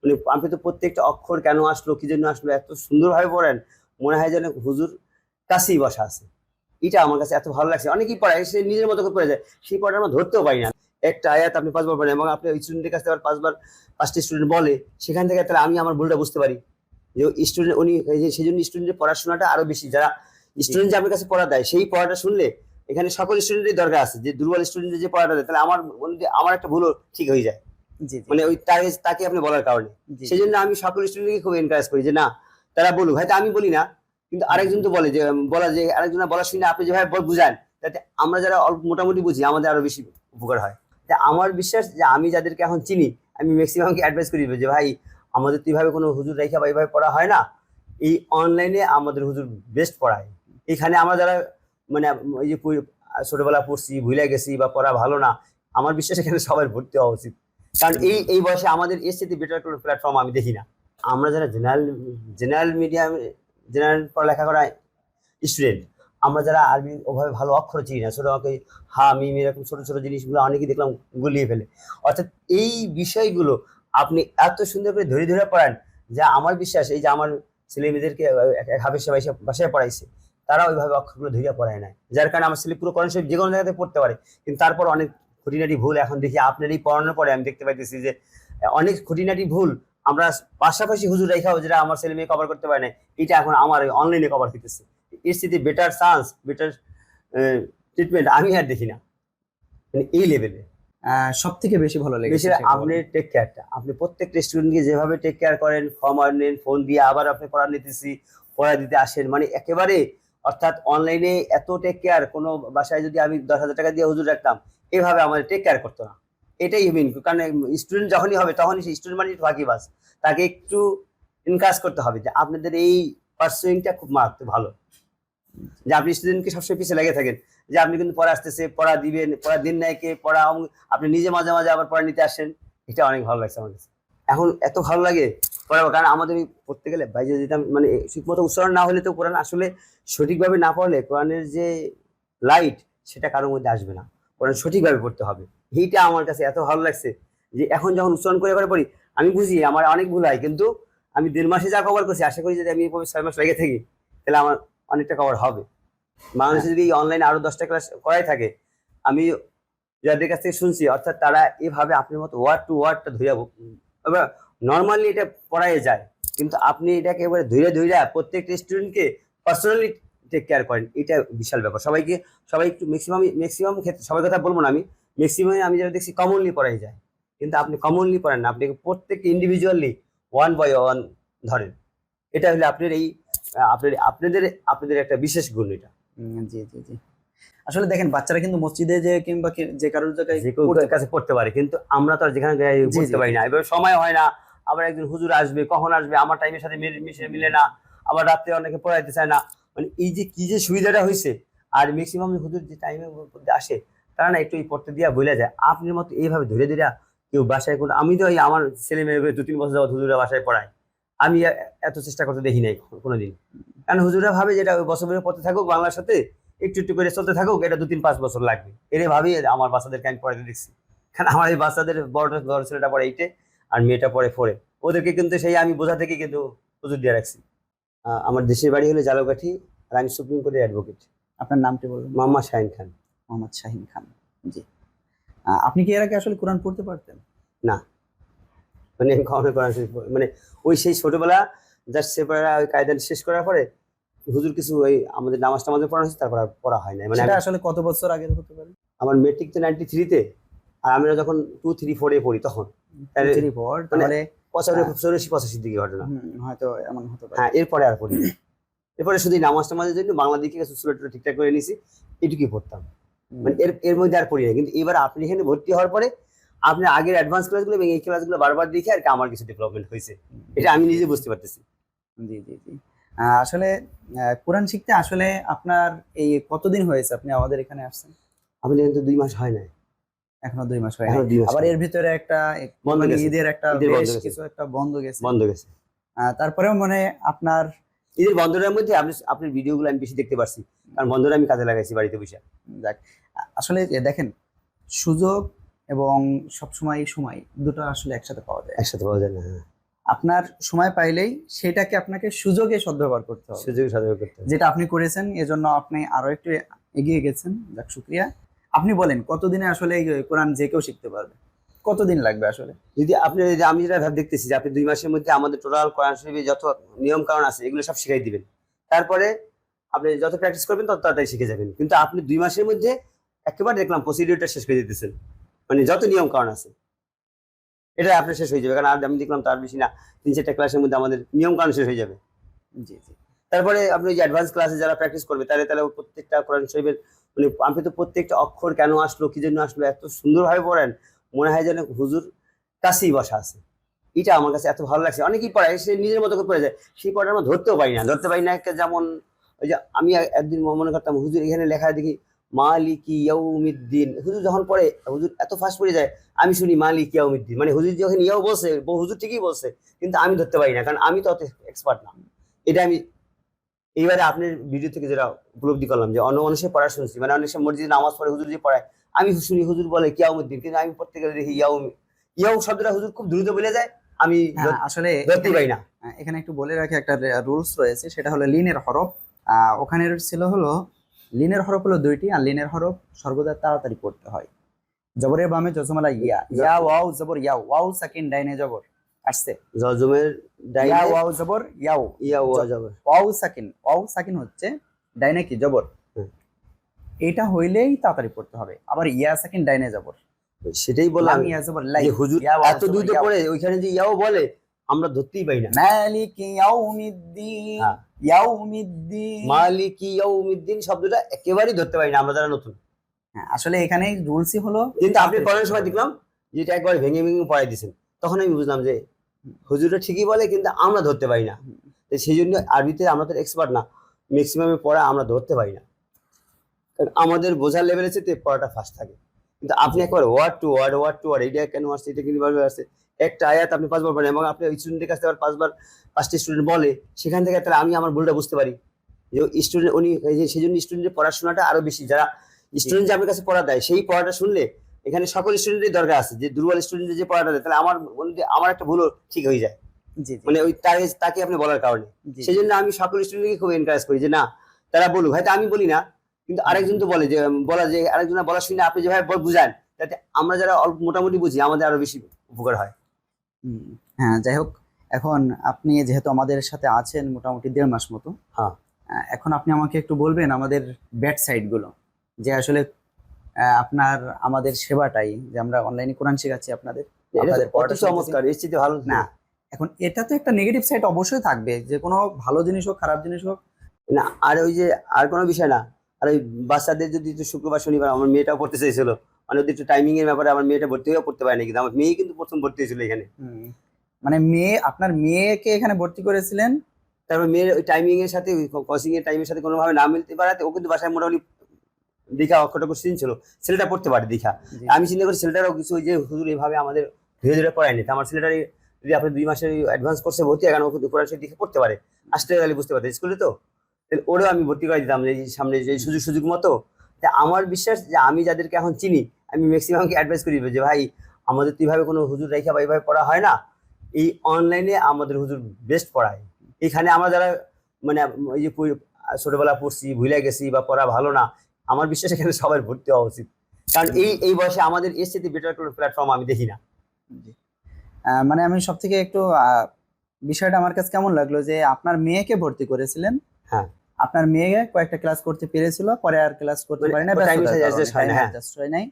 মানে আপনি তো প্রত্যেকটা অক্ষর কেন আসলো, কি জন্য আসলো, এত সুন্দরভাবে পড়েন, মনে হয় যেন হুজুর কাছেই বসা আছে। এটা আমার কাছে এত ভালো লাগছে। অনেকেই পড়ায় সে নিজের মতো করে পড়ে যায়, সেই পড়াটা আমরা ধরতেও পারি না। একটা আয়াত আপনি পাঁচবার পড়েন এবং আপনি ওই স্টুডেন্টের কাছে আবার পাঁচবার পাঁচটি স্টুডেন্ট বলে, সেখান থেকে তাহলে আমি আমার ভুলটা বুঝতে পারি। যে স্টুডেন্ট উনি সেই জন্য স্টুডেন্টের পড়াশোনাটা আরও বেশি, যারা স্টুডেন্ট যে আমার কাছে পড়া দেয়, সেই পড়াটা শুনলে এখানে সকল স্টুডেন্টের দরকার আছে। যে দুর্বল স্টুডেন্টের যে পড়াটা দেয়, তাহলে আমার আমার একটা ভুলও ঠিক হয়ে যায়। মানে ওই তাকে তাকে আপনি বলার কারণে। সেই জন্য আমি সকল স্টুডেন্টকে খুব এনকারেজ করি যে না তারা বলুক। হয়তো আমি বলি না কিন্তু আরেকজন তো বলে যে বলা যে আরেকজন বলা শুনে আপনি যেভাবে বল- বুঝান যাতে আমরা যারা অল্প মোটামুটি বুঝি আমাদের আরও বেশি উপকার হয়। তা আমার বিশ্বাস যে আমি যাদেরকে এখন চিনি আমি ম্যাক্সিমামকে অ্যাডভাইস করি যে ভাই আমাদের তো এইভাবে কোনো হুজুর রেখা বা এইভাবে পড়া হয় না। এই অনলাইনে আমাদের হুজুর বেস্ট পড়ায়। এখানে আমরা যারা মানে ওই যে ছোটবেলা পড়ছি ভুলে গেছি বা পড়া ভালো না আমার বিশ্বাস এখানে সবার ভর্তি হওয়া উচিত। কারণ এই এই বয়সে আমাদের এর সাথে বেটার কোনো প্ল্যাটফর্ম আমি দেখি না। আমরা যারা জেনারেল জেনারেল মিডিয়াম জেনারেল পড়ালেখা করা স্টুডেন্ট আমরা যারা আরবি ওভাবে ভালো অক্ষর চিনি না ছোট ওই হা মিম এরকম ছোটো ছোটো জিনিসগুলো অনেকেই দেখলাম গুলিয়ে ফেলে। অর্থাৎ এই বিষয়গুলো আপনি এত সুন্দর করে ধরে ধরে পড়ান যা আমার বিশ্বাস এই যে আমার ছেলে মেয়েদেরকে হাফেজ বাসায় বাসায় পড়াইছে তারা ওইভাবে অক্ষরগুলো ধরে পড়ায় না যার কারণে আমার ছেলে পুরো শরীফ যে কোনো জায়গাতে পড়তে পারে কিন্তু তারপর অনেক খুঁটিনাটি ভুল এখন দেখি আপনার এই পড়ানোর পরে আমি দেখতে পাইতেছি যে অনেক খুঁটিনাটি ভুল আমরা পাশাপাশি হুজুর রেখাও যেটা আমার ছেলে মেয়ে কভার করতে পারে না এটা এখন আমার অনলাইনে কভার হইতেছে। এর সাথে বেটার চান্স বেটার ট্রিটমেন্ট আমি আর দেখি না। মানে এই লেভেলে সব থেকে বেশি ভালো লেগেছে বেশি আপনি টেক কেয়ারটা আপনি প্রত্যেকটা স্টুডেন্টকে যেভাবে টেক কেয়ার করেন ফর্ম নেন ফোন দিয়ে আবার আপনি পড়া নিতেছি পড়া দিতে আসেন মানে একেবারে অর্থাৎ অনলাইনে এত টেক কেয়ার কোনো বাসায় যদি আমি দশ হাজার টাকা দিয়ে হুজুর রাখতাম, এভাবে আমাদের টেক কেয়ার করতো না। এটাই মেন কারণ স্টুডেন্ট যখনই হবে, তখনই সেই স্টুডেন্ট মানে বাস। তাকে একটু ইনকাজ করতে হবে যে আপনাদের এই পার্সুইংটা খুব মারাত্মক ভালো। যে আপনি স্টুডেন্টকে সবসময় পিছিয়ে লেগে থাকেন, যে আপনি কিন্তু পড়া আসতেছে, পড়া দিবেন, পড়া দিন নাই কে, পড়া আপনি নিজে মাঝে মাঝে আবার পড়া নিতে আসেন। এটা অনেক ভালো লাগছে আমার কাছে। এখন এত ভালো লাগে পড়াবো কারণ আমাদের পড়তে গেলে বাইরে যেতাম মানে ঠিক মতো উচ্চারণ না হলে তো কোরআন আসলে সঠিকভাবে না পড়লে কোরআনের যে লাইট সেটা কারোর মধ্যে আসবে না। কোরআন সঠিকভাবে পড়তে হবে। এইটা আমার কাছে এত ভালো লাগছে যে এখন যখন উচ্চারণ করে করে পড়ি, আমি বুঝি আমার অনেক ভুল হয়, কিন্তু আমি দেড় মাসে যা কভার করছি, আশা করি যদি আমি এভাবে ছয় মাস লেগে থাকি, তাহলে আমার অনেকটা কভার হবে। বাংলাদেশে যদি অনলাইনে আরও দশটা ক্লাস করাই থাকে, আমি যাদের কাছ থেকে শুনছি, অর্থাৎ তারা এভাবে আপনার মতো ওয়ার্ড টু ওয়ার্ডটা ধরে নর্মালি এটা পড়াই যায় কিন্তু আপনি এটাকে এবারে ধীরে ধীরে প্রত্যেকটা স্টুডেন্টকে পার্সোনালি টেক কেয়ার করেন এটা বিশাল ব্যাপার। সবাইকে সবাই একটু ম্যাক্সিমাম ম্যাক্সিমাম ক্ষেত্রে সবার কথা বলব না আমি ম্যাক্সিমাম আমি যেটা দেখছি কমনলি পড়াই যায় কিন্তু আপনি কমনলি পড়েন না আপনি প্রত্যেককে ইন্ডিভিজুয়ালি ওয়ান বাই ওয়ান ধরেন। এটা হলে আপনার এই আপনার আপনাদের আপনাদের একটা বিশেষ গুণ এটা। জি জি জি। আসলে দেখেন বাচ্চারা কিন্তু মসজিদে যে কিংবা যে কারোর জায়গায় কাছে পড়তে পারে কিন্তু আমরা তো আর যেখানে পড়তে পারি না। এবার সময় হয় না আবার একজন হুজুর আসবে, কখন আসবে, আমার টাইমের সাথে মিশে মিলে না, আবার রাত্রে অনেকে পড়াইতে চায় না। মানে এই যে কি যে সুবিধাটা হয়েছে আর ম্যাক্সিমাম হুজুর যে টাইমের মধ্যে আসে, তারা না একটু এই পড়তে দিয়া বলে যায়। আপনার মতো এইভাবে ধীরে ধীরে কেউ বাসায় কোনো আমি তো আমার ছেলে মেয়ে দু তিন বছর যাবত হুজুরা বাসায় পড়ায় আমি এত চেষ্টা করতে দেখি নাই কোনোদিন। কারণ হুজুরা ভাবে যেটা বছর বছর পড়তে থাকুক, বাংলার সাথে একটু একটু করে চলতে থাকুক, এটা দু তিন পাঁচ বছর লাগবে। এর ভাবেই আমার বাচ্চাদেরকে আমি পড়াতে দেখছি। কারণ আমার এই বাচ্চাদের বড় বড় ছেলেটা পড়ে এইটে আর মেয়েটা পরে ফোরে ওদেরকে কিন্তু সেই আমি বোঝা থেকে কিন্তু হুজুর দিয়ে রাখছি। আমার দেশের বাড়ি হলো জালকাঠি আর আমি সুপ্রিম কোর্টের অ্যাডভোকেট আপনার নামটি বলবেন মাম্মা শাহিন খান। মোহাম্মদ শাহিন খান জি। আপনি কি এর আগে আসলে কোরআন পড়তে পারতেন? না। মানে কখনো কোরআন মানে ওই সেই ছোটবেলা জাস্ট সেপারা ওই কায়দা শেষ করার পরে হুজুর কিছু ওই আমাদের নামাজ টামাজে পড়া হয়েছে তারপর আর পড়া হয় না মানে আসলে কত বছর আগে হতে পারে? আমার মেট্রিক তো নাইনটি থ্রিতে আর আমরা যখন টু থ্রি ফোরে পড়ি তখন। মানে- তাহলে পঁচাশি চৌরাশি পঁচাশির দিকে ঘটনা হয়তো এমন হতে পারে। হ্যাঁ এরপরে আর পড়ি এরপরে শুধু নামাজ টামাজের জন্য বাংলা দিকে ঠিকঠাক করে নিয়েছি এটুকুই পড়তাম। মানে এর এর মধ্যে আর পড়ি না। কিন্তু এবার আপনি এখানে ভর্তি হওয়ার পরে আপনি আগের অ্যাডভান্স ক্লাসগুলো এবং এই ক্লাসগুলো বারবার দেখে আর কি আমার কিছু ডেভেলপমেন্ট হয়েছে। এটা আমি নিজে বুঝতে পারতেছি। জি জি জি। আসলে কোরআন শিখতে আসলে আপনার এই কতদিন হয়েছে? আপনি আমাদের এখানে আসছেন? আপনি কিন্তু দুই মাস হয় না এখনও দুই মাস হয় আবার এর ভিতরে একটা মানে। ঈদের একটা বেশ কিছু একটা বন্ধ গেছে। বন্ধ গেছে। তারপরেও মানে আপনার ঈদের বন্ধটার মধ্যে আপনি আপনার ভিডিওগুলো আমি বেশি দেখতে পারছি। কারণ বন্ধটা আমি কাজে লাগাইছি বাড়িতে বসে। যাক আসলে দেখেন সুযোগ এবং সবসময় সময় দুটো আসলে একসাথে পাওয়া যায়। একসাথে পাওয়া যায় না হ্যাঁ। আপনার সময় পাইলেই সেটাকে আপনাকে সুযোগে সদ্ব্যবহার করতে হবে। সুযোগ সাধন করতে হবে। যেটা আপনি করেছেন এজন্য আপনি আরও একটু এগিয়ে গেছেন। যাক শুক্রিয়া। আপনি বলেন, কতদিনে আসলে কোরআন যে কেউ শিখতে পারবে? কতদিন লাগবে আসলে? যদি আপনি আমি যেটা দেখতেছি যে আপনি দুই মাসের মধ্যে আমাদের টোটাল কোরআন শরীফে যত নিয়ম কারণ আছে, এগুলো সব শিখাই দিবেন। তারপরে আপনি যত প্র্যাকটিস করবেন, তত তাড়াতাড়ি শিখে যাবেন। কিন্তু আপনি দুই মাসের মধ্যে একেবারে দেখলাম প্রসিডিউরটা শেষ করে দিতেছেন। মানে যত নিয়ম কারণ আছে। এটা আপনার শেষ হয়ে যাবে। কারণ আর আমি দেখলাম তার বেশি না, তিন চারটা ক্লাসের মধ্যে আমাদের নিয়ম কারণ শেষ হয়ে যাবে। জি জি। তারপরে আপনি যে অ্যাডভান্স ক্লাসে যারা প্র্যাকটিস করবে, তাহলে তাহলে প্রত্যেকটা কোরআন শরীফের মানে আপনি তো প্রত্যেকটা অক্ষর কেন আসলো, কি জন্য আসলো, এত সুন্দরভাবে পড়েন, মনে হয় যেন হুজুর কাছেই বসা আছে। এটা আমার কাছে এত ভালো লাগছে। অনেকেই পড়ায়, সে নিজের মতো করে পড়ে যায়। সেই পড়াটা আমরা ধরতেও পারি না। ধরতে পারি না একটা যেমন, ওই যে আমি একদিন মনে করতাম, হুজুর এখানে লেখা দেখি, মালিকি ইয়াউমিদ্দিন। হুজুর যখন পড়ে, হুজুর এত ফাস্ট পড়ে যায়, আমি শুনি, মালিক ইয়াউমিদ্দিন। মানে হুজুর যখন ইয়াও বলছে হুজুর ঠিকই বলছে, কিন্তু আমি ধরতে পারি না, কারণ আমি তো অত এক্সপার্ট না। এটা আমি এইবারে আপনার ভিডিও থেকে যেটা উপলব্ধি করলাম যে অন্য মানুষের পড়া শুনছি মানে অনেক সময় মসজিদে নামাজ পড়ে হুজুর যে পড়ায় আমি শুনি হুজুর বলে কিয়াউমুদ্দিন কিন্তু আমি পড়তে গেলে দেখি ইয়াউ ইয়াউ শব্দটা হুজুর খুব দ্রুত বলে যায় আমি হ্যাঁ, আসলে ধরতে পারি না। এখানে একটু বলে রাখি একটা রুলস রয়েছে সেটা হলো লিনের হরফ আহ, ওখানে ছিল হলো লিনের হরফ হলো দুইটি আর লিনের হরফ সর্বদা তাড়াতাড়ি পড়তে হয়। জবরের বামে জজমালা ইয়া ইয়া ওয়াও জবর ইয়া ওয়াও সাকিন ডাইনে জবর। আসছে। জজমের ডাইনে ওয়াও জবর ইয়াও। ইয়া ওয়া জবর। ওয়াও সাকিন। ওয়াও সাকিন হচ্ছে ডাইনে কি জবর? এটা হইলেই তাড়াতাড়ি পড়তে হবে। আবার ইয়া সাকিন ডাইনে জবর। সেটাই বললাম। ইয়া জবর লাই। যে হুজুর এত ইয়াও। পড়ে ওইখানে যে ইয়াও বলে আমরা ধরতেই পারি না। মালিক ইয়াউমিদ্দিন। হ্যাঁ। ইয়াউমিদ্দিন। মালিকি ইয়াউমিদ্দিন শব্দটা একেবারেই ধরতে পারি না আমরা যারা নতুন। হ্যাঁ, আসলে এখানে রুলসই হলো কিন্তু আপনি পড়ানোর সময় দেখলাম যেটা একবার ভেঙে ভেঙে পড়াই দিয়েছেন। তখন আমি বুঝলাম যে হুজুরটা ঠিকই বলে, কিন্তু আমরা ধরতে পারি না। সেই জন্য আরবিতে আমরা তো এক্সপার্ট না। ম্যাক্সিমামে পড়া আমরা ধরতে পারি না। কারণ আমাদের বোঝার লেভেলে চেয়ে পড়াটা ফার্স্ট থাকে। কিন্তু আপনি একবার word to word word to word এইটা কেন আসছে এটা কিন্তু আসছে? একটা আয়াত আপনি পাঁচবার পড়েন এবং আপনি ওই স্টুডেন্টের কাছে আবার পাঁচবার, পাঁচটি স্টুডেন্ট বলে, সেখান থেকে তাহলে আমি আমার ভুলটা বুঝতে পারি। যে স্টুডেন্ট উনি সেই জন্য স্টুডেন্টের পড়াশোনাটা আরও বেশি, যারা স্টুডেন্ট যে আপনার কাছে পড়া দেয়, সেই পড়াটা শুনলে এখানে সকল স্টুডেন্টের দরকার আছে যে দুর্বল স্টুডেন্টের যে পড়াটা দেয় তাহলে আমার আমার একটা ভুলও ঠিক হয়ে যায়। মানে ওই তাকে তাকে আপনি বলার কারণে। সেই জন্য আমি সকল স্টুডেন্টকে খুব এনকারেজ করি যে না তারা বলুক। হয়তো আমি বলি না কিন্তু আরেকজন তো বলে যে বলা যে আরেকজন বলা শুনে আপনি যেভাবে বল- বুঝান যাতে আমরা যারা অল্প মোটামুটি বুঝি আমাদের আরও বেশি উপকার হয়। হ্যাঁ যাই হোক এখন আপনি যেহেতু আমাদের সাথে আছেন মোটামুটি দেড় মাস মতো হ্যাঁ। এখন আপনি আমাকে একটু বলবেন আমাদের ব্যাট সাইডগুলো যে আসলে আপনার আমাদের সেবাটাই যে আমরা অনলাইনে কোরআন শেখাচ্ছি আপনাদের। চমৎকার এর চেয়ে ভালো না এখন এটা তো একটা নেগেটিভ সাইড অবশ্যই থাকবে যে কোনো ভালো জিনিস হোক খারাপ জিনিস হোক। না আর ওই যে আর কোনো বিষয় না। আর ওই বাচ্চাদের যদি একটু শুক্রবার শনিবার আমার মেয়েটাও পড়তে চাইছিল মানে ওদের একটু টাইমিং এর ব্যাপারে আমার মেয়েটা ভর্তি হয়েও পড়তে পারেনি কিন্তু আমার মেয়ে কিন্তু প্রথম ভর্তি হয়েছিল এখানে। মানে মেয়ে আপনার মেয়েকে এখানে ভর্তি করেছিলেন? তারপর মেয়ের ওই টাইমিং এর সাথে কোচিং এর টাইমের সাথে কোনোভাবে না মিলতে পারাতে ও কিন্তু বাসায় মোটামুটি দীঘা অক্ষরটুকু ছিল ছেলেটা পড়তে পারে দীঘা। আমি চিন্তা করি ছেলেটারও কিছু ওই যে হুজুর এইভাবে আমাদের ধীরে ধীরে পড়ায়নি আমার ছেলেটার যদি আপনি দুই মাসের অ্যাডভান্স কোর্সে ভর্তি এখন কারণ ও কিন্তু কোরআন দিকে পড়তে পারে। আসতে গেলে বুঝতে পারতে স্কুলে তো? তাহলে ওরেও আমি ভর্তি করে দিতাম যে এই সামনে যে সুযোগ সুযোগ মতো। তা আমার বিশ্বাস যে আমি যাদেরকে এখন চিনি আমি ম্যাক্সিমামকে অ্যাডভাইস করি যে ভাই আমাদের তো এইভাবে কোনো হুজুর রেখা বা এইভাবে পড়া হয় না। এই অনলাইনে আমাদের হুজুর বেস্ট পড়ায়। এখানে আমরা যারা মানে ওই যে ছোটবেলা পড়ছি ভুলে গেছি বা পড়া ভালো না আমার বিশ্বাস এখানে সবাই ভর্তি হওয়া উচিত। কারণ এই এই বয়সে আমাদের এর সাথে বেটার কোনো প্ল্যাটফর্ম আমি দেখি না। মানে আমি সব থেকে একটু বিষয়টা আমার কাছে কেমন লাগল যে আপনার মেয়েকে ভর্তি করেছিলেন। হ্যাঁ। আপনার মেয়ে কয়েকটা ক্লাস করতে পেরেছিল পরে আর ক্লাস করতে মানে পারে না হ্যাঁ। হয় নাই।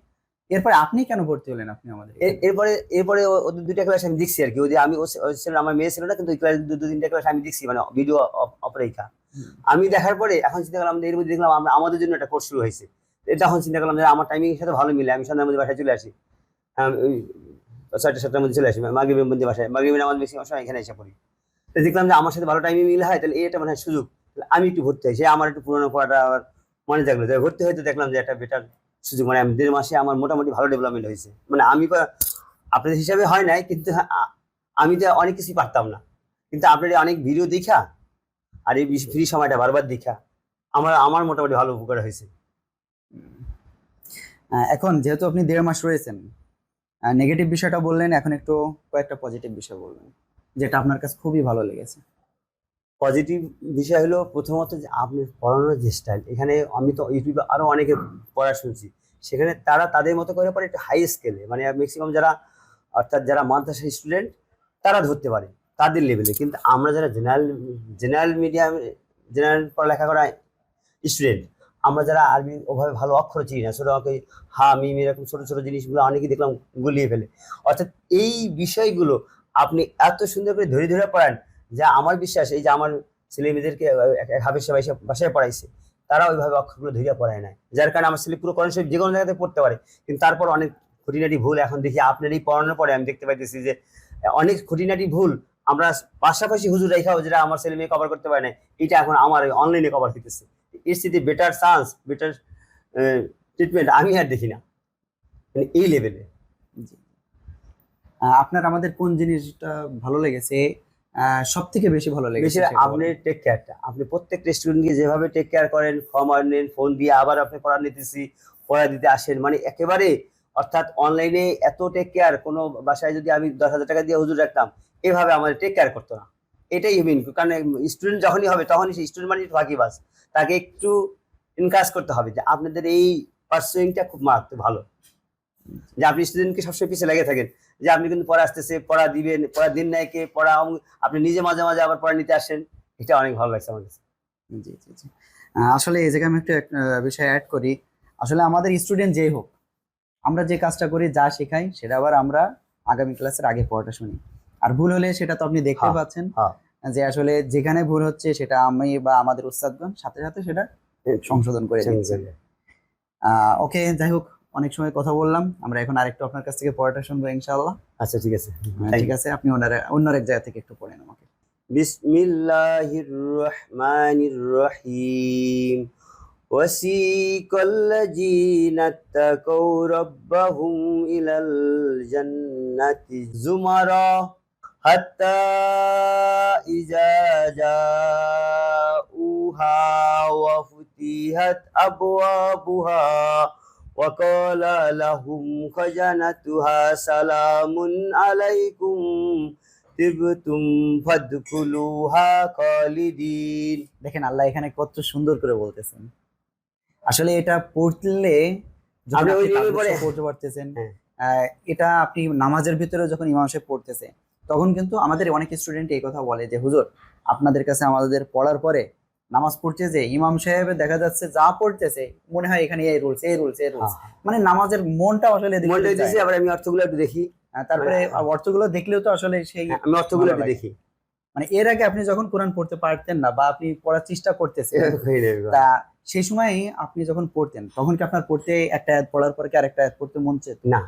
এরপরে আপনি কেন ভর্তি হলেন আপনি আমাদের এরপরে এরপরে ওদের দুইটা ক্লাস আমি দেখছি আর কি। ওই যে আমি ছিল আমার মেয়ে ছিল না কিন্তু ক্লাস দু তিনটা ক্লাস আমি দেখছি মানে ভিডিও অপরেখা। আমি দেখার পরে এখন চিন্তা করলাম এর মধ্যে দেখলাম আমরা আমাদের জন্য একটা কোর্স শুরু হয়েছে। এটা এখন চিন্তা করলাম যে আমার টাইমিং সাথে ভালো মিলে। আমি সন্ধ্যার মধ্যে বাসায় চলে আসি। ছয়টা সাতটার মধ্যে চলে আসি। মাগরিবের মধ্যে বাসায় মাগরিবের আমার বেশি সময় এখানে এসে পড়ি। তো দেখলাম যে আমার সাথে ভালো টাইমিং মিল হয় তাহলে এটা মানে সুযোগ। আমি একটু ভর্তি হই সে আমার একটু পুরোনো পড়াটা আবার মনে থাকল। ভর্তি হয়তো দেখলাম যে একটা বেটার সুযোগ মানে দেড় মাসে আমার মোটামুটি ভালো ডেভেলপমেন্ট হয়েছে। মানে আমি আপনাদের হিসাবে হয় নাই, কিন্তু আমি তো অনেক কিছুই পারতাম না। কিন্তু আপনার অনেক ভিডিও দেখা আর এই ফ্রি সময়টা বারবার দেখা, আমার আমার মোটামুটি ভালো উপকার হয়েছে। এখন যেহেতু আপনি দেড় মাস রয়েছেন নেগেটিভ বিষয়টা বললেন, এখন একটু কয়েকটা পজিটিভ বিষয় বলবেন, যেটা আপনার কাছে খুবই ভালো লেগেছে। পজিটিভ বিষয় হলো প্রথমত যে আপনি পড়ানোর যে স্টাইল এখানে আমি তো ইউটিউবে আরও অনেকে পড়া শুনছি। সেখানে তারা তাদের মতো করে পড়ে একটু হাই স্কেলে মানে ম্যাক্সিমাম যারা, অর্থাৎ যারা মাদ্রাসা স্টুডেন্ট তারা ধরতে পারে তাদের লেভেলে কিন্তু আমরা যারা জেনারেল জেনারেল মিডিয়াম জেনারেল পড়ালেখা করা স্টুডেন্ট আমরা যারা আরবি ওভাবে ভালো অক্ষর চিনি না, ছোটো আমাকে হা মিম এরকম ছোটো ছোটো জিনিসগুলো অনেকেই দেখলাম গুলিয়ে ফেলে। অর্থাৎ এই বিষয়গুলো আপনি এত সুন্দর করে ধরে ধরে পড়ান যা আমার বিশ্বাস, এই যে আমার ছেলে মেয়েদেরকে হাফেসে বাসায় বাসায় পড়াইছে তারা ওইভাবে অক্ষরগুলো ধৈর্য পড়ায় না যার কারণে আমার ছেলে পুরো কোরআন শরীফ যে কোনো জায়গাতে পড়তে পারে। কিন্তু তারপর অনেক খুঁটিনাটি ভুল এখন দেখি আপনার এই পড়ানোর পরে আমি দেখতে পাইতেছি যে অনেক খুঁটিনাটি ভুল আমরা পাশাপাশি হুজুর রেখাও যেটা আমার ছেলে মেয়ে কভার করতে পারে না এটা এখন আমার অনলাইনে কভার করতেছে এর স্থিতি বেটার চান্স বেটার ট্রিটমেন্ট আমি আর দেখি না। মানে এই লেভেলে আপনার আমাদের কোন জিনিসটা ভালো লেগেছে? সব থেকে বেশি ভালো লেগেছে বেশি আপনি টেক কেয়ারটা আপনি প্রত্যেকটা স্টুডেন্টকে যেভাবে টেক কেয়ার করেন ফর্ম নেন ফোন দিয়ে আবার আপনি পড়া নিতেছি পড়া দিতে আসেন। মানে একেবারে অর্থাৎ অনলাইনে এত টেক কেয়ার কোনো বাসায় যদি আমি দশ হাজার টাকা দিয়ে হুজুর রাখতাম এভাবে আমাদের টেক কেয়ার করতো না। এটাই মিন কারণ স্টুডেন্ট যখনই হবে তখনই সেই স্টুডেন্ট মানে ফাঁকিবাজ। তাকে একটু এনকারেজ করতে হবে যে আপনাদের এই পার্সুইংটা খুব মারাত্মক ভালো। যে আপনি স্টুডেন্টকে সবসময় পিছিয়ে লেগে থাকেন। যে আপনি কিন্তু পড়া আসতেছে পড়া দিবেন পড়া দিন নাই কে পড়া আপনি নিজে মাঝে মাঝে আবার পড়া নিতে আসেন। এটা অনেক ভালো লাগছে আমার কাছে। জি জি জি। আসলে এই জায়গায় আমি একটু বিষয় অ্যাড করি। আসলে আমাদের স্টুডেন্ট যেই হোক আমরা যে কাজটা করি যা শেখাই সেটা আবার আমরা আগামী ক্লাসের আগে পড়াটা শুনি। আর ভুল হলে সেটা তো আপনি দেখতে হ্যাঁ, পাচ্ছেন। হ্যাঁ। যে আসলে যেখানে ভুল হচ্ছে সেটা আমি বা আমাদের উস্তাদগণ সাথে সাথে সেটা সংশোধন করে ওকে যাই হোক। অনেক সময় কথা বললাম আমরা এখন আরেকটু আপনার কাছ থেকে পড়াটা শুনবো ইনশাআল্লাহ আচ্ছা ঠিক আছে আহ, ঠিক আছে আপনি ওনার অন্য এক জায়গা থেকে একটু পড়েন আমাকে বিসমিল্লাহির রহমানির রহিম وسيق الذين اتقوا ربهم إلى الجنة زمرا حتى إذا جاءوها وفتحت أبوابها وقال لهم خزنتها سلام عليكم তিবতুম ফাদখুলুহা খালিদিন দেখেন আল্লাহ এখানে কত সুন্দর করে বলতেছেন আসলে এটা পড়লে যখন আপনি ওই আপনি নিয়মে তাবলিগ পড়ে- সহ পড়তে পারতেছেন হ্যাঁ। আহ, এটা আপনি নামাজের ভিতরে যখন ইমাম সাহেব পড়তেছে তখন কিন্তু আমাদের অনেক স্টুডেন্ট এই কথা বলে যে হুজুর আপনাদের কাছে আমাদের পড়ার পরে নামাজ পড়ছে যে ইমাম সাহেব দেখা যাচ্ছে যা পড়তেছে মনে হয় এখানে এই রুলস এই রুলস এই রুলস মানে নামাজের মনটা আসলে আবার আমি অর্থগুলো একটু দেখি। তারপরে হ্যাঁ। অর্থগুলো দেখলেও তো আসলে সেই হ্যাঁ, আমি অর্থগুলো একটু দেখি। মানে এর আগে আপনি যখন কোরআন পড়তে পারতেন না বা আপনি পড়ার চেষ্টা করতেছেন। তা সেই সময় আপনি যখন পড়তেন তখন কি আপনার পড়তে একটা আয়াত পড়ার পরে কি আরেকটা পড়তে মন চেত না।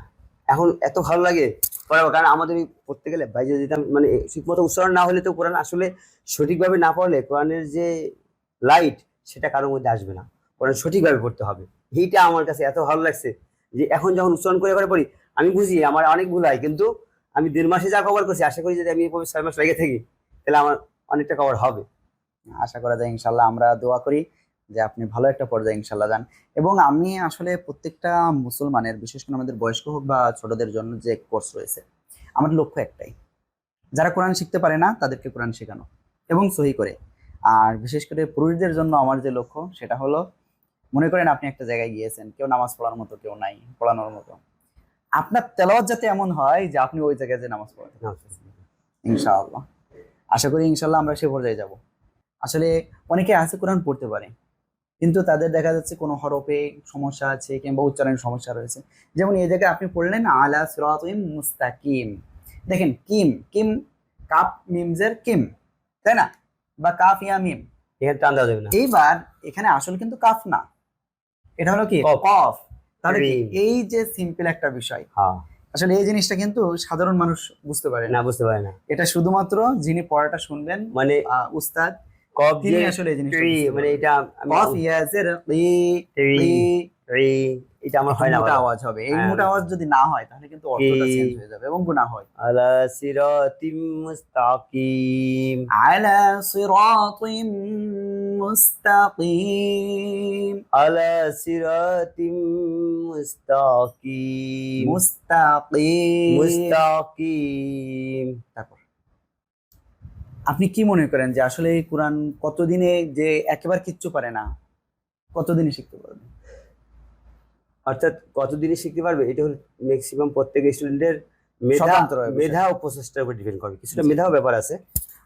এখন এত ভালো লাগে পড়াবো কারণ আমাদের পড়তে গেলে বাইরে যেতাম মানে ঠিক মতো উচ্চারণ না হলে তো কোরআন আসলে সঠিকভাবে না পড়লে কোরআনের যে লাইট সেটা কারোর মধ্যে আসবে না। কোরআন সঠিকভাবে পড়তে হবে। এইটা আমার কাছে এত ভালো লাগছে যে এখন যখন উচ্চারণ করে করে পড়ি, আমি বুঝি আমার অনেক ভুল হয় কিন্তু আমি দেড় মাসে যা কভার করছি, আশা করি যদি আমি ছয় মাস লেগে থাকি, তাহলে আমার অনেকটা কভার হবে। আশা করা যায় ইনশাল্লাহ আমরা দোয়া করি যে আপনি ভালো একটা পর্যায়ে ইনশাল্লাহ যান। এবং আমি আসলে প্রত্যেকটা মুসলমানের, বিশেষ করে আমাদের বয়স্ক হোক বা ছোটদের জন্য যে কোর্স রয়েছে, আমার লক্ষ্য একটাই। যারা কোরআন শিখতে পারে না, তাদেরকে কোরআন শেখানো এবং সহি করে। আর বিশেষ করে পুরুষদের জন্য আমার যে লক্ষ্য সেটা হলো মনে করেন আপনি একটা জায়গায় গিয়েছেন কেউ নামাজ পড়ার মতো কেউ নাই পড়ানোর মতো। আপনার তেলাওয়াত যাতে এমন হয় যে আপনি ওই জায়গায় যে নামাজ পড়েন ইনশাআল্লাহ। আশা করি ইনশাআল্লাহ আমরা সে পর্যায়ে যাব। আসলে অনেকে আছে কোরআন পড়তে পারে কিন্তু তাদের দেখা যাচ্ছে কোনো হরফে সমস্যা আছে কিংবা উচ্চারণের সমস্যা রয়েছে। যেমন এই জায়গায় আপনি পড়লেন আলা সিরাতুম মুস্তাকিম। দেখেন কিম কিম কাপ মিমজের কিম তাই না? বা কাফ ইয়া মিম। এখানে টান দেওয়া যাবে না। এইবার এখানে আসল কিন্তু কাফ না। এটা হলো কি? কফ। কফ। তাহলে এই যে সিম্পল একটা বিষয় আসলে এই জিনিসটা কিন্তু সাধারণ মানুষ বুঝতে পারে না। বুঝতে পারে না। এটা শুধুমাত্র যিনি পড়াটা শুনবেন মানে উস্তাদ কব তিনি আসলে এই জিনিসটা মানে। এটা কফ ইয়াজের রি, এটা আমার হয় না মোটা আওয়াজ হবে। এই হ্যাঁ। মোটা আওয়াজ যদি না হয় তাহলে কিন্তু অর্থটা? চেঞ্জ হয়ে যাবে এবং গুনাহ হয়। আলা সিরাতিম মুস্তাকিম। আলা সিরাতিম মুস্তাকিম। আলা সিরাতিম মুস্তাকিম। মুস্তাকিম। মুস্তাকিম। তারপর। আপনি কি মনে করেন যে আসলে কোরআন কতদিনে যে একেবারে কিচ্ছু পারে না কতদিনে শিখতে পারবে অর্থাৎ কতদিনে শিখতে পারবে এটা হলো ম্যাক্সিমাম প্রত্যেক স্টুডেন্টের মেধা মেধা ও প্রচেষ্টার উপর ডিপেন্ড করবে। কিছুটা মেধাও ব্যাপার আছে।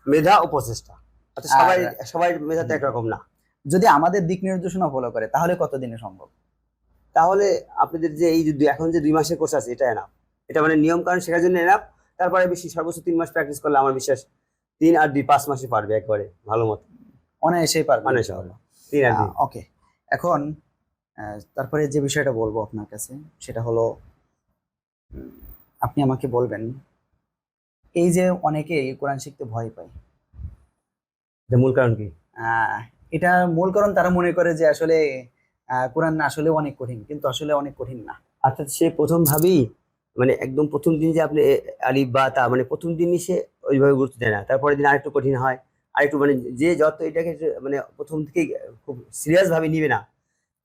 মেধা ও প্রচেষ্টা। অর্থাৎ সবাই সবাই মেধা তো একরকম না। যদি আমাদের দিক নির্দেশনা ফলো করে তাহলে কতদিনে সম্ভব? তাহলে আপনাদের যে এই যে এখন যে দুই মাসের কোর্স আছে এটা এনাফ এটা মানে নিয়ম কারণ শেখার জন্য এনাফ তারপরে বেশি সর্বোচ্চ তিন মাস প্র্যাকটিস করলে আমার বিশ্বাস তিন আর দুই পাঁচ মাসে পারবে একবারে ভালো মতো। অনায়াসেই পারবে। অনায়াসে ইনশাআল্লাহ। তিন আর দুই। ওকে এখন তারপরে যে বিষয়টা বলব আপনার কাছে সেটা হলো আপনি আমাকে বলবেন এই যে অনেকে কোরআন শিখতে ভয় পায়। মূল কারণ কি? আহ, এটা মূল কারণ তারা মনে করে যে আসলে কোরআন আসলে অনেক কঠিন কিন্তু আসলে অনেক কঠিন না। অর্থাৎ সে প্রথম ভাবেই মানে একদম প্রথম দিন যে আপনি আলিফ বা তা মানে প্রথম দিনই সে ওইভাবে গুরুত্ব দেয় না। তারপরের দিন আরেকটু কঠিন হয় আরেকটু মানে যে যত এটাকে মানে প্রথম থেকে খুব সিরিয়াস ভাবে নিবে না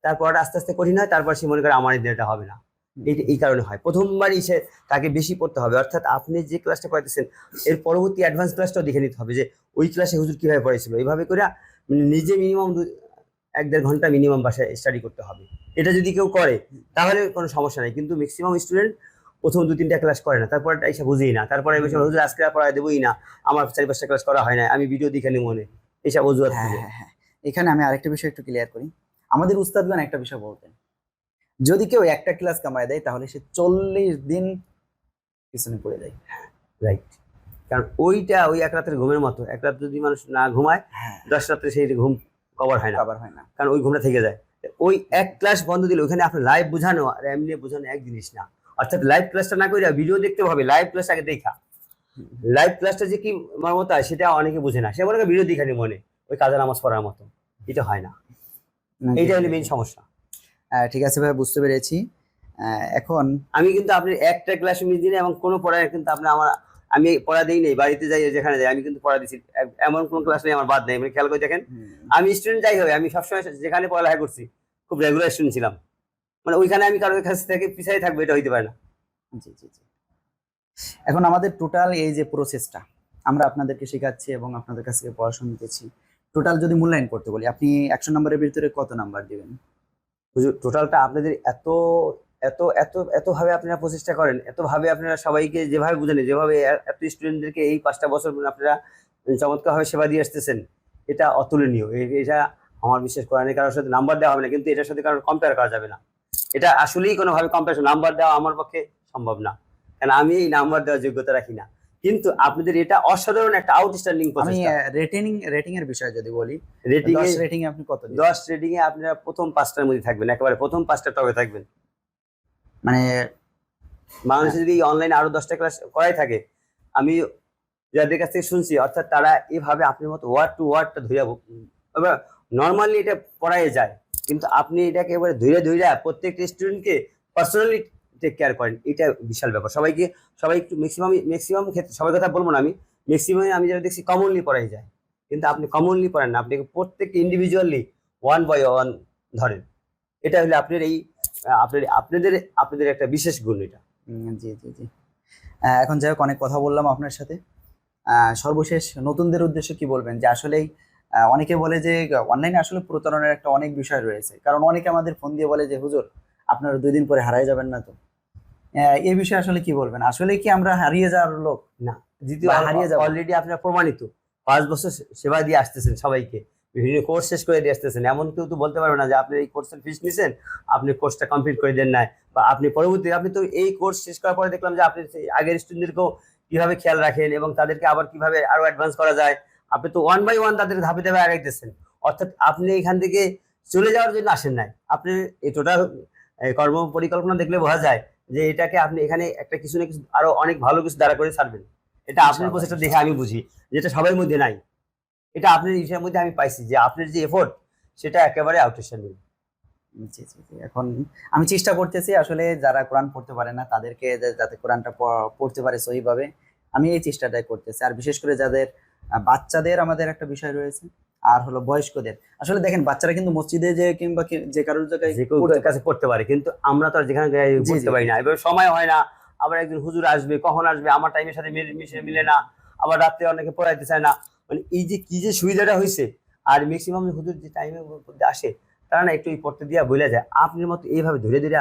তারপর আস্তে আস্তে কঠিন হয় তারপর সে মনে করে আমার দিনটা হবে না। এই এই কারণে হয়। প্রথমবারই সে তাকে বেশি পড়তে হবে। অর্থাৎ আপনি যে ক্লাসটা পড়াইতেছেন এর পরবর্তী অ্যাডভান্স ক্লাসটাও দেখে নিতে হবে যে ওই ক্লাসে হুজুর কীভাবে পড়াইছিল? এইভাবে করে মানে নিজে মিনিমাম এক দেড় ঘণ্টা মিনিমাম বাসায় স্টাডি করতে হবে। এটা যদি কেউ করে তাহলে কোনো সমস্যা নেই। কিন্তু ম্যাক্সিমাম স্টুডেন্ট প্রথম দু তিনটা ক্লাস করে না। তারপর এসে বুঝেই না। তারপরে বলে, হুজুর আজকে আর পড়ায় দেবোই না। আমার চারি পাঁচটা ক্লাস করা হয় না আমি ভিডিও দেখে নিই মনে এইসব অজুহাত হ্যাঁ। হ্যাঁ হ্যাঁ। এখানে আমি আরেকটা বিষয় একটু ক্লিয়ার করি। আমাদের উস্তাদগণ একটা বিষয় বলতেন যদি কেউ একটা ক্লাস কামায় দেয় তাহলে সে চল্লিশ দিন পিছনে পড়ে যায়। রাইট কারণ ওইটা ওই এক রাতের ঘুমের মতো এক রাত যদি মানুষ না ঘুমায় হ্যাঁ। দশ রাত্রে সেই ঘুম কভার হয় না। আবার হয় না। কারণ ওই ঘুমটা থেকে যায়। ওই এক ক্লাস বন্ধ দিলে ওখানে আপনার লাইভ বোঝানো আর এমনি বোঝানো এক জিনিস না। অর্থাৎ লাইভ ক্লাসটা না করে ভিডিও দেখতে হবে লাইভ ক্লাস আগে দেখা। লাইভ ক্লাসটা যে কি মর্মতা সেটা অনেকে বোঝে না। সে মনে ভিডিও দেখানি মনে ওই কাজা নামাজ পড়ার মতো। এটা হয় না। এইটা হলো মেন সমস্যা। ঠিক আছে ভাই বুঝতে পেরেছি। এখন আমি কিন্তু আপনি একটা ক্লাস মিস দিন এবং কোনো পড়ায় কিন্তু আপনি আমার আমি পড়া দিই নেই বাড়িতে যাই যেখানে যাই আমি কিন্তু পড়া দিচ্ছি এ- এমন কোনো ক্লাস নেই আমার বাদ নেই মানে খেয়াল করে দেখেন। আমি স্টুডেন্ট যাই হবে আমি সবসময় যেখানে পড়ালেখা করছি খুব রেগুলার স্টুডেন্ট ছিলাম। মানে ওইখানে আমি কারোর কাছ থেকে পিছাই থাকব এটা হইতে পারে না। জি জি জি। এখন আমাদের টোটাল এই যে প্রসেসটা আমরা আপনাদেরকে শেখাচ্ছি এবং আপনাদের কাছ থেকে পড়াশোনা নিতেছি। টোটাল যদি মূল্যায়ন করতে বলি, আপনি একশো নম্বরের ভিতরে কত নাম্বার দিবেন? টোটালটা আপনাদের এত এত এত, এতভাবে আপনারা প্রচেষ্টা করেন, এতভাবে আপনারা সবাইকে যেভাবে বুঝেন যেভাবে এত স্টুডেন্টদেরকে এই পাঁচটা বছর আপনারা চমৎকারভাবে সেবা দিয়ে আসতেছেন, এটা অতুলনীয়। এটা আমার বিশ্বাস বিশেষ কোরআনের কারোর সাথে নাম্বার দেওয়া হবে না, কিন্তু এটার সাথে কারোর কম্পেয়ার করা যাবে না। এটা আসলেই কোনোভাবে কম্পেয়ার নাম্বার দেওয়া আমার পক্ষে সম্ভব না। কারণ আমি এই নাম্বার দেওয়ার যোগ্যতা রাখি না। কিন্তু আপনাদের এটা অসাধারণ একটা আউটস্ট্যান্ডিং আমি রেটিং রেটিং এর বিষয়ে যদি বলি রেটিং দশ রেটিং এ আপনি কত দিবেন? দশ রেটিং এ আপনারা প্রথম পাঁচটার মধ্যে থাকবেন একেবারে প্রথম পাঁচটা টবে থাকবেন মানে মানুষ যদি অনলাইনে আরও দশটা ক্লাস করাই থাকে আমি যাদের কাছ থেকে শুনছি অর্থাৎ তারা এভাবে আপনার মতো ওয়ার্ড টু ওয়ার্ডটা ধরে এবার নর্মালি এটা পড়াই যায় কিন্তু আপনি এটাকে এবারে ধীরে ধীরে প্রত্যেকটা স্টুডেন্টকে পার্সোনালি টেক কেয়ার করেন এটা বিশাল ব্যাপার। সবাইকে সবাই একটু ম্যাক্সিমাম ম্যাক্সিমাম ক্ষেত্রে, সবার কথা বলব না আমি ম্যাক্সিমামে আমি যেটা দেখছি কমনলি পড়াই যায়। কিন্তু আপনি কমনলি পড়েন না, আপনি প্রত্যেকটা ইন্ডিভিজুয়ালি ওয়ান বাই ওয়ান ধরেন। এটা হলে আপনার এই, আপনার, আপনাদের আপনাদের একটা বিশেষ গুণ এটা। জি জি জি। এখন যাই হোক, অনেক কথা বললাম আপনার সাথে। সর্বশেষ নতুনদের উদ্দেশ্যে কি বলবেন? যে আসলেই অনেকে বলে যে অনলাইনে আসলে প্রতারণার একটা অনেক বিষয় রয়েছে। কারণ অনেকে আমাদের ফোন দিয়ে বলে যে, হুজুর, আপনারা দুই দিন পরে হারাই যাবেন না তো। এই বিষয়ে আসলে কি বলবেন? আসলে কি আমরা হারিয়ে যাওয়ার লোক? না। দ্বিতীয় হারিয়ে যাব। অলরেডি আপনারা প্রমাণিত। পাঁচ বছর সেবা দিয়ে আসতেছেন সবাইকে। বিভিন্ন কোর্স শেষ করে দিয়ে আসতেছেন। এমন কেউ তো বলতে পারবে না যে আপনি এই কোর্সের ফিস নিছেন আপনি কোর্সটা কমপ্লিট করে দেন নাই। বা আপনি পরবর্তী আপনি তো এই কোর্স শেষ করার পরে দেখলাম যে আপনি আগের স্টুডেন্টদেরকেও কীভাবে খেয়াল রাখেন এবং তাদেরকে আবার কীভাবে আরও অ্যাডভান্স করা যায়। আপনি তো ওয়ান বাই ওয়ান তাদের ধাপে ধাপে আগাইতেছেন। অর্থাৎ আপনি এখান থেকে চলে যাওয়ার জন্য আসেন নাই। আপনি এই টোটাল কর্ম পরিকল্পনা দেখলে বোঝা যায় যে এটাকে আপনি এখানে একটা কিছু না কিছু আরও অনেক ভালো কিছু দাঁড়া করে ছাড়বেন। এটা আপনার। প্রচেষ্টা দেখে আমি বুঝি, যেটা সবার মধ্যে নাই। এটা আপনার ইসের মধ্যে আমি পাইছি যে আপনার যে এফোর্ট সেটা একেবারে জি জি এখন আমি চেষ্টা করতেছি আসলে যারা কোরআন পড়তে পারে না, তাদেরকে যাতে কোরআনটা পড়তে পারে সহিভাবে। আমি এই চেষ্টাটাই করতেছি। আর বিশেষ করে যাদের বাচ্চাদের আমাদের একটা বিষয় রয়েছে আর হলো বয়স্কদের। আসলে দেখেন বাচ্চারা কিন্তু মসজিদে যে কিংবা যে কারোর জায়গায় কাছে পড়তে পারে কিন্তু আমরা তো আর যেখানে পড়তে পারি না। এবার সময় হয় না আবার একজন হুজুর আসবে কখন আসবে আমার টাইমের সাথে মিল- মিশে মিলে না আবার রাত্রে অনেকে পড়াইতে চায় না। মানে এই যে কি যে সুবিধাটা হয়েছে আর ম্যাক্সিমাম হুজুর যে টাইমের মধ্যে আসে তারা না একটু পড়তে দিয়া বলে যায়। আপনার মতো এইভাবে ধরে ধরে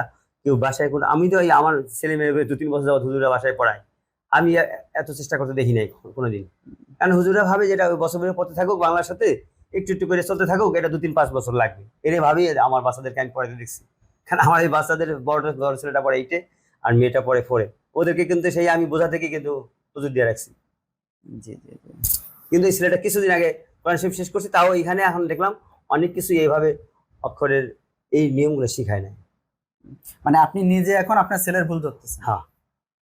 কেউ বাসায় কোনো আমি তো এই আমার ছেলে মেয়ে দু তিন বছর যাবত হুজুরা বাসায় পড়াই আমি এত চেষ্টা করতে দেখি নাই কোনোদিন। কারণ হুজুরা ভাবে যেটা ওই বছর বছর পড়তে থাকুক বাংলার সাথে একটু একটু করে চলতে থাকুক এটা দু তিন পাঁচ বছর লাগবে। এর ভাবেই আমার বাচ্চাদেরকে আমি পড়াতে দেখছি। কারণ আমার এই বাচ্চাদের বড় বড় ছেলেটা পড়ে এইটে আর মেয়েটা পড়ে ফোরে ওদেরকে কিন্তু সেই আমি বোঝা থেকে কিন্তু হুজুর দিয়ে রাখছি। জি জি জি। কিন্তু এই ছেলেটা কিছুদিন আগে কোরআন শরীফ শেষ করছি তাও এখানে এখন দেখলাম অনেক কিছু এইভাবে অক্ষরের এই নিয়মগুলো শিখায় না মানে আপনি নিজে এখন আপনার ছেলের ভুল ধরতেছেন। হ্যাঁ।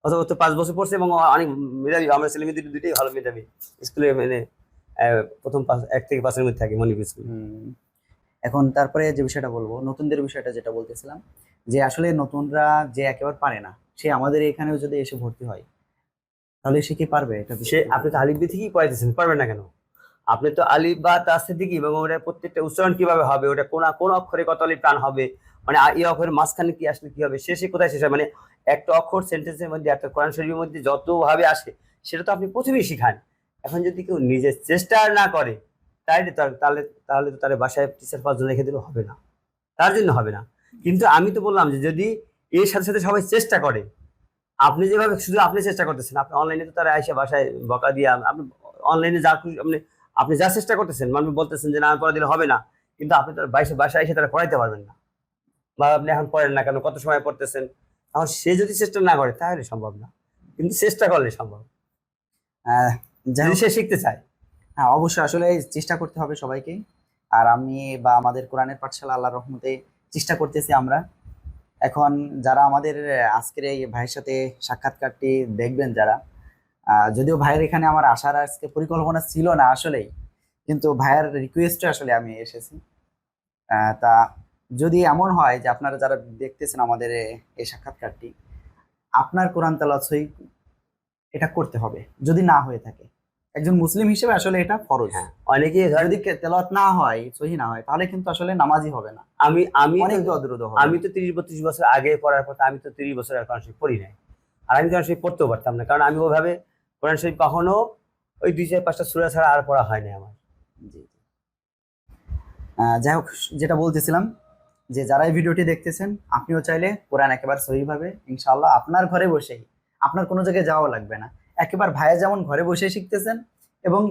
অথবা তো পাঁচ বছর পড়ছে এবং অনেক মেধাবী আমরা ছেলে মেয়েদের দুটোই ভালো মেধাবী। স্কুলে মানে প্রথম পাঁচ এক থেকে পাঁচের মধ্যে থাকে মণিপুর স্কুল। এখন তারপরে যে বিষয়টা বলব নতুনদের বিষয়টা যেটা বলতেছিলাম যে আসলে নতুনরা যে একেবারে পারে না সে আমাদের এখানেও যদি এসে ভর্তি হয় তাহলে সে কি পারবে এটা সে আপনি তো আলিফ থেকেই পড়াইতেছেন পারবেন না কেন? আপনি তো আলিফ বা তাসে দিকে এবং ওটা প্রত্যেকটা উচ্চারণ কীভাবে হবে ওটা কোন কোন অক্ষরে কত আলিফ টান হবে মানে এই অক্ষরের মাঝখানে কি আসলে কি হবে শেষে কোথায় শেষ হয় মানে একটা অক্ষর সেন্টেন্সের মধ্যে, একটা কোরআন শরীফের মধ্যে যতভাবে আসে, সেটা তো আপনি প্রথমেই শিখান। এখন যদি কেউ নিজের চেষ্টা না করে তার- তাহলে তাহলে তো তার বাসায় টিচার পাঁচজন রেখে দিলেও হবে না। তার জন্য হবে না। কিন্তু আমি তো বললাম যে যদি এর সাথে সাথে সবাই চেষ্টা করে, আপনি যেভাবে, শুধু আপনি চেষ্টা করতেছেন, আপনি অনলাইনে তো তারা এসে বাসায় বকা দিয়ে, আপনি অনলাইনে যা আপনি আপনি যা চেষ্টা করতেছেন মানে বলতেছেন যে না পড়া দিলে হবে না, কিন্তু আপনি তার বাসায় বাসায় এসে তারা পড়াইতে পারবেন না। বা আপনি এখন পড়েন না কেন, কত সময় পড়তেছেন? এখন সে যদি চেষ্টা না করে তাহলে সম্ভব না। কিন্তু চেষ্টা করলে সম্ভব। যদি সে শিখতে চায়। হ্যাঁ অবশ্যই আসলে চেষ্টা করতে হবে সবাইকে। আর আমি বা আমাদের কোরআনের পাঠশালা আল্লাহ রহমতে চেষ্টা করতেছি আমরা। এখন যারা আমাদের আজকের এই ভাইয়ের সাথে সাক্ষাৎকারটি দেখবেন যারা যদিও ভাইয়ের এখানে আমার আসার আজকে পরিকল্পনা ছিল না আসলেই কিন্তু ভাইয়ের রিকোয়েস্টে আসলে আমি এসেছি। তা যদি এমন হয় যে আপনারা যারা দেখতেছেন আমাদের এই সাক্ষাৎকারটি আপনার কোরআন তালাত সহি এটা করতে হবে। যদি না হয়ে থাকে একজন মুসলিম হিসেবে আসলে এটা ফরজ। হ্যাঁ। অনেকে যদি তেলাওয়াত না হয় সহি না হয় তাহলে কিন্তু আসলে নামাজই হবে না। আমি আমি অনেক তো- হবে। আমি তো তিরিশ বত্রিশ বছর আগে পড়ার পর আমি তো তিরিশ বছর আর কোরআন শরীফ পড়ি নাই। আর আমি কোরআন শরীফ পড়তেও পারতাম না কারণ আমি ওইভাবে কোরআন শরীফ কখনো ওই দুই চার পাঁচটা সুরা ছাড়া আর পড়া হয় না আমার। জি যাই হোক যেটা বলতেছিলাম যে যারা এই ভিডিওটি দেখতেছেন আপনিও চাইলে কোরআন একেবারে সহিভাবে ইনশাআল্লাহ আপনার ঘরে বসেই আপনার কোনো জায়গায় যাওয়া লাগবে না। একেবারে ভাইয়া যেমন ঘরে বসে শিখতেছেন এবং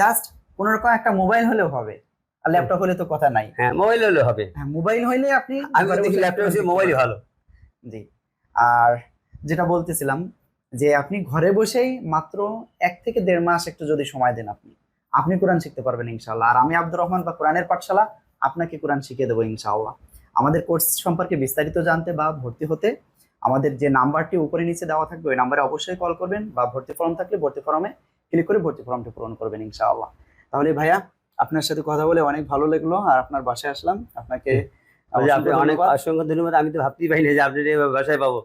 জাস্ট কোনো রকম একটা মোবাইল হলেও হবে। আর ল্যাপটপ হলে তো কথা নাই। হ্যাঁ মোবাইল হলে হবে। হ্যাঁ মোবাইল হইলে আপনি আমি দেখি ল্যাপটপ শিখতে মোবাইলই ভালো। জি। আর যেটা বলতেছিলাম যে আপনি ঘরে বসেই মাত্র এক থেকে দেড় মাস একটু যদি সময় দেন আপনি আপনি কোরআন শিখতে পারবেন ইনশাআল্লাহ। আর আমি আব্দুর রহমান বা কোরআনের পাঠশালা আপনাকে কোরআন শিখিয়ে দেবো ইনশাআল্লাহ। আমাদের কোর্স সম্পর্কে বিস্তারিত জানতে বা ভর্তি হতে আমাদের যে নাম্বারটি উপরে নিচে দেওয়া থাকবে ওই নাম্বারে অবশ্যই কল করবেন বা ভর্তি ফর্ম থাকলে ভর্তি ফর্মে ক্লিক করে ভর্তি ফর্মটি পূরণ করবেন ইনশাআল্লাহ। তাহলে ভাইয়া আপনার সাথে কথা বলে অনেক ভালো লাগল আর আপনার বাসায় আসলাম। আপনাকে অনেক। অসংখ্য ধন্যবাদ। আমি তো ভাবতেই পাইনি যে আপনি বাসায় পাবো।